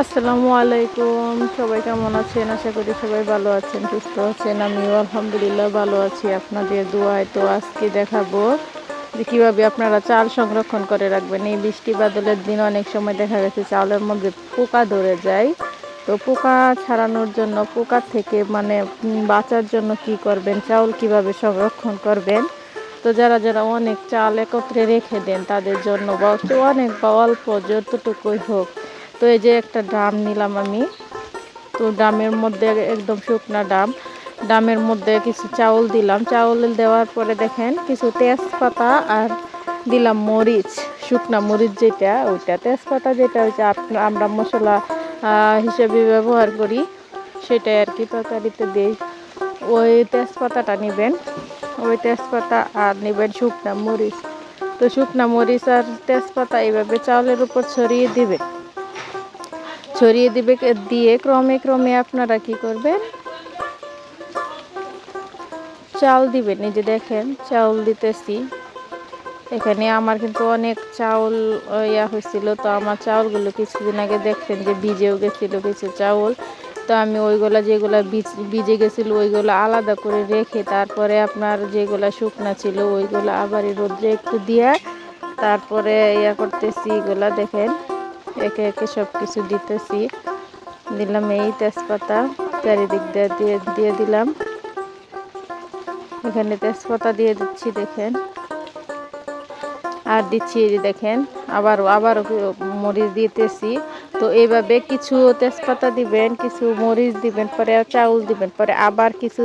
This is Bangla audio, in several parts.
আসসালামু আলাইকুম। সবাই কেমন আছেন? আশা করি সবাই ভালো আছেন, সুস্থ আছেন। আমিও আলহামদুলিল্লাহ ভালো আছি। আপনাদের দোয়ায় তো আজকে দেখাবো যে কীভাবে আপনারা চাল সংরক্ষণ করে রাখবেন। এই বৃষ্টি বাদলের দিন অনেক সময় দেখা গেছে চালের মধ্যে পোকা ধরে যায়। তো পোকা ছাড়ানোর জন্য পোকার থেকে মানে বাঁচার জন্য কি করবেন? চাউল কীভাবে সংরক্ষণ করবেন? তো যারা যারা অনেক চাল একত্রে রেখে দেন, তাদের জন্য বা অনেক বা অল্প, যতটুকুই হোক তো এই যে একটা ড্রাম নিলাম আমি। তো ড্রামের মধ্যে একদম শুকনা ডাম ডামের মধ্যে কিছু চাউল দিলাম। চাউল দেওয়ার পরে দেখেন কিছু তেজপাতা আর দিলাম মরিচ, শুকনা মরিচ যেটা, ওইটা। তেজপাতা যেটা হচ্ছে আমরা মশলা হিসেবে ব্যবহার করি, সেটাই আর কি তরকারিতে দিই। ওই তেজপাতাটা নেবেন। ওই তেজপাতা আর নেবেন শুকনা মরিচ। তো শুকনা মরিচ আর তেজপাতা এইভাবে চাউলের উপর ছড়িয়ে দিবে ছড়িয়ে দিবে, দিয়ে ক্রমে ক্রমে আপনারা কি করবেন? চাল দিবেন, এই যে দেখেন, চাউল দিতেছি। এখানে আমার কিন্তু অনেক চাউল ইয়া হয়েছিল, তো আমার চাউলগুলো কিছুদিন আগে দেখছেন যে ভিজেও গেছিল কিছু চাউল। তো আমি ওইগুলা যেগুলা ভিজে গেছিল, ওইগুলো আলাদা করে রেখে তারপরে আপনার যেগুলা শুকনা ছিল, ওইগুলো আবার রোদ্রে একটু দিয়ে তারপরে ইয়া করতেছি, এগুলা দেখেন। একে একে সব কিছু দিতেছি। দিলাম এই তেজপাতা, চারিদিক দিয়ে দিয়ে দিয়ে দিলাম। এখানে তেজপাতা দিয়ে দিচ্ছি, দেখেন। আর দিচ্ছি দেখেন, আবার আবারও মরিচ দিতেছি। তো এইভাবে কিছু তেজপাতা দিবেন, কিছু মরিচ দিবেন, পরে চাউল দিবেন, পরে আবার কিছু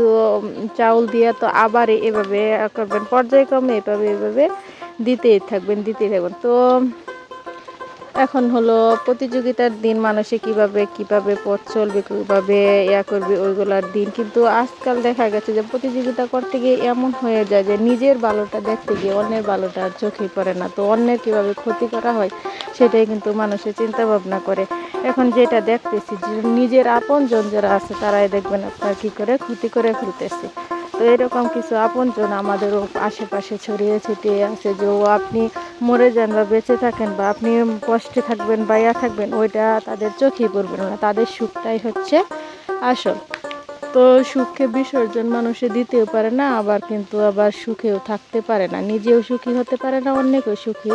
চাউল দিয়ে তো আবার এভাবে করবেন, পর্যায়ক্রমে এভাবে এভাবে দিতেই থাকবেন দিতেই থাকবেন। তো এখন হলো প্রতিযোগিতার দিন, মানুষে কীভাবে কীভাবে পথ চলবে, কীভাবে ইয়া করবে ওইগুলার দিন। কিন্তু আজকাল দেখা গেছে যে প্রতিযোগিতা করতে গিয়ে এমন হয়ে যায় যে নিজের ভালোটা দেখতে গিয়ে অন্যের ভালোটা আর চোখে পড়ে না। তো অন্যের কীভাবে ক্ষতি করা হয়, সেটাই কিন্তু মানুষের চিন্তা ভাবনা করে। এখন যেটা দেখতেছি যে নিজের আপনজন যারা আছে, তারাই দেখবেন আপনার কী করে ক্ষতি করে ফেলতেছে। তো এরকম কিছু আপনজন আমাদেরও আশেপাশে ছড়িয়ে ছিটিয়ে আছে যে ও আপনি মরে যান বা বেঁচে থাকেন বা আপনি কষ্টে থাকবেন বা ইয়া থাকবেন, ওইটা তাদের চোখেই পড়বে না। তাদের সুখটাই হচ্ছে আসল। তো সুখে বিসর্জন মানুষে দিতেও পারে না, আবার কিন্তু আবার সুখেও থাকতে পারে না। নিজেও সুখী হতে পারে না, অন্যকেও সুখী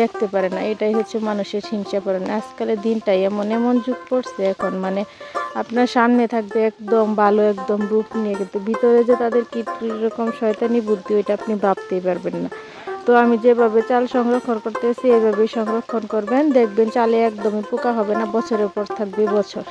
দেখতে পারে না। এটাই হচ্ছে মানুষের হিংসা করে না আজকালের দিনটাই এমন এমন যুগ পড়ছে এখন। মানে আপনার সামনে থাকবে একদম ভালো, একদম রূপ নিয়ে কিন্তু ভিতরে যে তাদের কি রকম শয়তানি বুদ্ধি, ওইটা আপনি ভাবতেই পারবেন না। তো আমি যেভাবে চাল সংরক্ষণ করতেছি, এইভাবেই সংরক্ষণ করবেন। দেখবেন চালে একদমই পোকা হবে না, বছরের পর থাকবে বছর।